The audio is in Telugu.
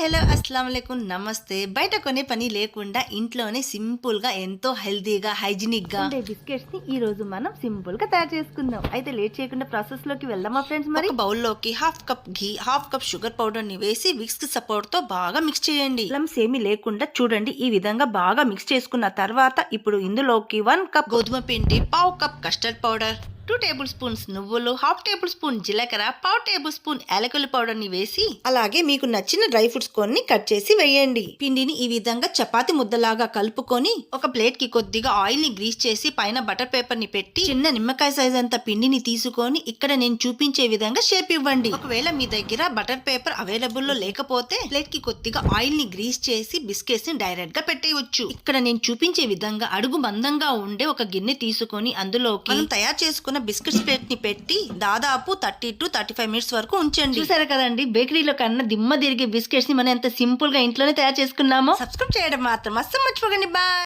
హలో అస్సలం నమస్తే. బయట కొనే పని లేకుండా ఇంట్లోనే సింపుల్గా ఎంతో హెల్తీగా హైజీనిక్గా బిస్కెట్స్ని ఈ రోజు మనం సింపుల్గా తయారు చేసుకుందాం. అయితే లేట్ చేయకుండా ప్రాసెస్లోకి వెళ్దామా ఫ్రెండ్స్ మరి? ఒక బౌల్లోకి half cup ghee half cup sugar పౌడర్ని వేసి విక్స్ సపోర్ట్తో బాగా మిక్స్ చేయండి. లమ్స్ ఏమీ లేకుండా చూడండి ఈ విధంగా బాగా మిక్స్ చేసుకున్న తర్వాత ఇప్పుడు ఇందులోకి వన్ కప్ గోధుమ పిండి పావు cup custard powder. Two tablespoons నువ్వులు హాఫ్ టేబుల్ స్పూన్ జీలకర్ర పావు టేబుల్ స్పూన్ యాలకుల పౌడర్ని వేసి అలాగే మీకు నచ్చిన డ్రై ఫ్రూట్స్ కొన్ని కట్ చేసి వేయండి. పిండిని ఈ విధంగా చపాతి ముద్దలాగా కలుపుకొని ఒక ప్లేట్కి కొద్దిగా ఆయిల్ని గ్రీస్ చేసి పైన బటర్ పేపర్ని పెట్టి చిన్న నిమ్మకాయ సైజ్ అంత పిండిని తీసుకొని ఇక్కడ నేను చూపించే విధంగా షేప్ ఇవ్వండి. ఒకవేళ మీ దగ్గర బటర్ పేపర్ అవైలబుల్లో లేకపోతే ప్లేట్కి కొద్దిగా ఆయిల్ని గ్రీస్ చేసి బిస్కెట్స్ని డైరెక్ట్గా పెట్టేయచ్చు. ఇక్కడ నేను చూపించే విధంగా అడుగు మందంగా ఉండే ఒక గిన్నె తీసుకొని అందులోకి తయారు చేసుకున్న బిస్కెట్స్ ప్లేట్ని పెట్టి దాదాపు thirty to thirty five minutes వరకు ఉంచండి. చూసారు కదండి బేకరీలో కన్నా దిమ్మ తిరిగే బిస్కెట్స్ని మనం ఎంత సింపుల్గా ఇంట్లోనే తయారు చేసుకున్నామో. సబ్స్క్రైబ్ చేయడం మాత్రం అస్సలు మర్చిపోకండి. బాయ్.